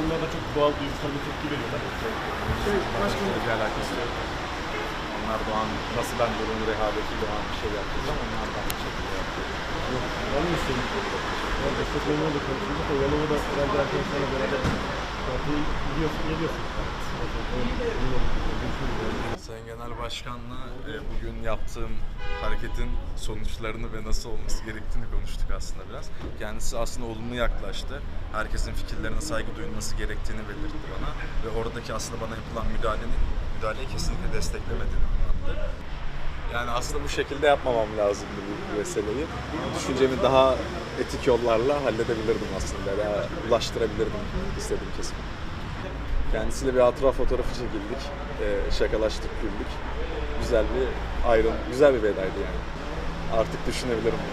Onlar da çok doğal duygusal bir tepki veriyorlar. Şey, başka bir alakası yok. Onlar Doğan, nasıl ben durumu rehaveti Doğan bir şey yaptıysam onlar da aynı şekilde yaptı. Yok, ben mi istedim? Ben de Stefano'ya da konuşulduk. O yalama da herhalde arkadaşlarla beraber. Partiye gidiyorsun, geliyorsun. Evet. Genel Başkan'la e, bugün yaptığım hareketin sonuçlarını ve nasıl olması gerektiğini konuştuk aslında biraz. Kendisi aslında olumlu yaklaştı. Herkesin fikirlerine saygı duyulması gerektiğini belirtti bana. Ve oradaki aslında bana yapılan müdahalenin, müdahaleyi kesinlikle desteklemediğini anlattı. Yani aslında bu şekilde yapmamam lazımdı bu meseleyi. Düşüncemi daha etik yollarla halledebilirdim aslında. Veya ulaştırabilirdim istediğim kesime. Kendisiyle bir hatıra fotoğrafı çekildik. Ee, şakalaştık, güldük. Güzel bir ayrım, güzel bir vedaydı yani. Artık düşünebilirim bunu.